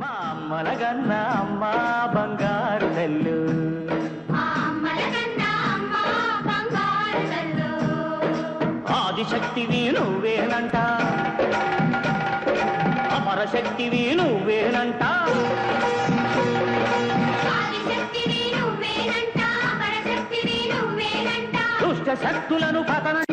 మా అమ్మల గన్న అమ్మ బంగారు తల్లు ఆదిశక్తివి నువ్వేనంట. అమరశక్తివి నువ్వేనంట. దుష్ట శక్తులను పతనం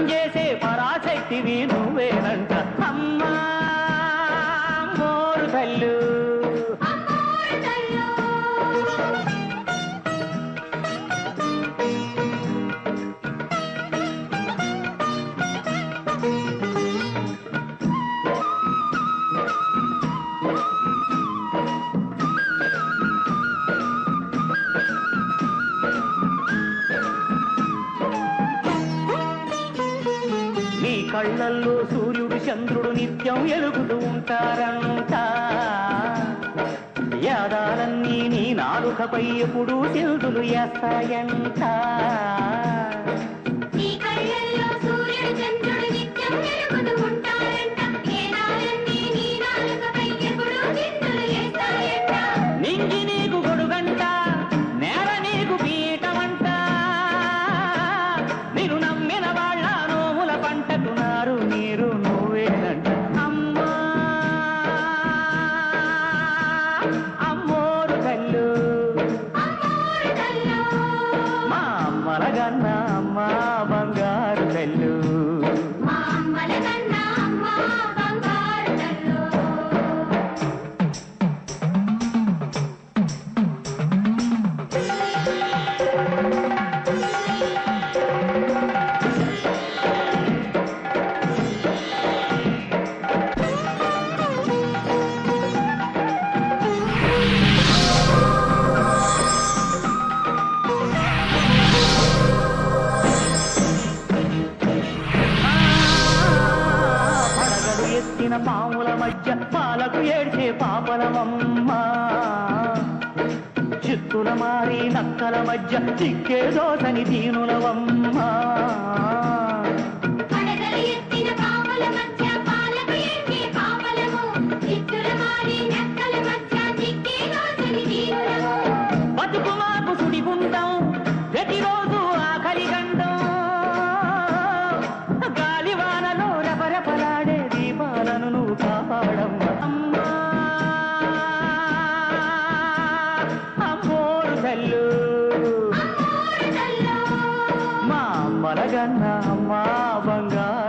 కళ్ళల్లో సూర్యుడు చంద్రుడు నిత్యం ఎలుగుతూ ఉంటారంట. యాదాలన్నీ నీ నాలుకపై ఎప్పుడు చెల్దులు వేస్తాయంట. పాముల మధ్య పాలకు ఏడ్చే పాపలమమ్మ. చిత్తుల మారి నక్కల మధ్య చిక్కే దోసని దీనులవమ్మ. జగన్నామా బంగారు